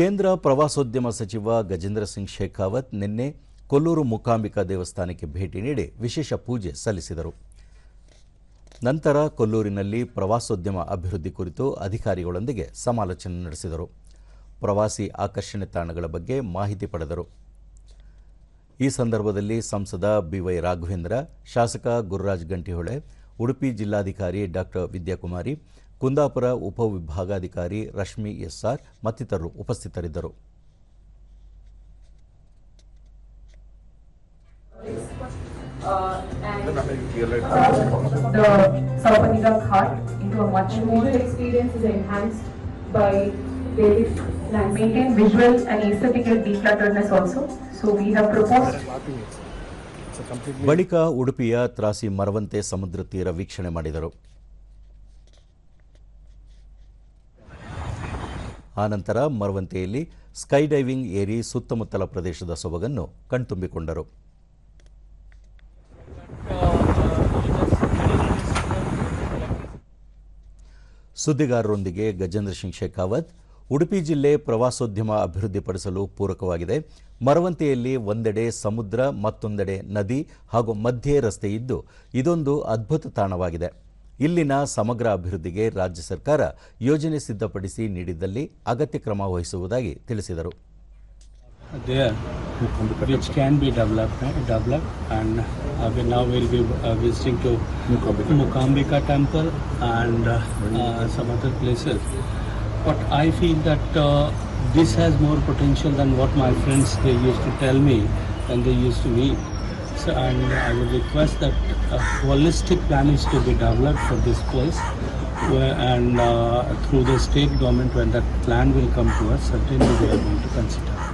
ಕೇಂದ್ರ ಪ್ರವಾಸೋದ್ಯಮ ಸಚಿವ ಗಜೇಂದ್ರ ಸಿಂಗ್ ಶೇಖಾವತ್ ನಿನ್ನೆ ಕೊಲ್ಲೂರು ಮೂಕಾಂಬಿಕಾ ದೇವಸ್ಥಾನಕ್ಕೆ ಭೇಟಿ ನೀಡಿ ವಿಶೇಷ ಪೂಜೆ ಸಲ್ಲಿಸಿದರು. ನಂತರ ಕೊಲ್ಲೂರಿನಲ್ಲಿ ಪ್ರವಾಸೋದ್ಯಮ ಅಭಿವೃದ್ಧಿ ಕುರಿತು ಅಧಿಕಾರಿಗಳೊಂದಿಗೆ ಸಮಾಲೋಚನೆ ನಡೆಸಿದರು. ಪ್ರವಾಸಿ ಆಕರ್ಷಣೆ ತಾಣಗಳ ಬಗ್ಗೆ ಮಾಹಿತಿ ಪಡೆದರು. ಈ ಸಂದರ್ಭದಲ್ಲಿ ಸಂಸದ ಬಿವೈ ರಾಘವೇಂದ್ರ, ಶಾಸಕ ಗುರುರಾಜ್ ಗಂಟಿಹೊಳೆ, ಉಡುಪಿ ಜಿಲ್ಲಾಧಿಕಾರಿ ಡಾಕ್ಟರ್ ವಿದ್ಯಾಕುಮಾರಿ ಕುಂದಾಪುರ ಉಪವಿಭಾಗಾಧಿಕಾರಿ ರಶ್ಮಿ ಎಸ್ಆರ್ ಮತ್ತಿತರರು ಉಪಸ್ಥಿತರಿದ್ದರು. ಬಳಿಕ ಉಡುಪಿಯ ತ್ರಾಸಿ ಮರವಂತೆ ಸಮುದ್ರ ತೀರ ವೀಕ್ಷಣೆ ಮಾಡಿದರು. ಆನಂತರ ಮರವಂತೆಯಲ್ಲಿ ಸ್ಕೈ ಡೈವಿಂಗ್ ಏರಿ ಸುತ್ತಮುತ್ತಲ ಪ್ರದೇಶದ ಸೊಬಗನ್ನು ಕಣ್ತುಂಬಿಕೊಂಡರು. ಸುದ್ದಿಗಾರರೊಂದಿಗೆ ಗಜೇಂದ್ರ ಸಿಂಗ್ ಶೇಖಾವತ್, ಉಡುಪಿ ಜಿಲ್ಲೆ ಪ್ರವಾಸೋದ್ಯಮ ಅಭಿವೃದ್ಧಿಪಡಿಸಲು ಪೂರಕವಾಗಿದೆ. ಮರವಂತೆಯಲ್ಲಿ ಒಂದೆಡೆ ಸಮುದ್ರ, ಮತ್ತೊಂದೆಡೆ ನದಿ ಹಾಗೂ ಮಧ್ಯೆ ರಸ್ತೆ ಇದ್ದು ಇದೊಂದು ಅದ್ಭುತ ತಾಣವಾಗಿದೆ. ಇಲ್ಲಿನ ಸಮಗ್ರ ಅಭಿವೃದ್ಧಿಗೆ ರಾಜ್ಯ ಸರ್ಕಾರ ಯೋಜನೆ ಸಿದ್ಧಪಡಿಸಿ ನೀಡಿದ್ದಲ್ಲಿ ಅಗತ್ಯ ಕ್ರಮ ವಹಿಸುವುದಾಗಿ ತಿಳಿಸಿದರು uh, uh, uh, uh, uh, this has more potential than what my friends they used to tell me when they used to meet so and I would request that a holistic plan is to be developed for this place where, and uh, through the state government when that plan will come to us certainly we are going to consider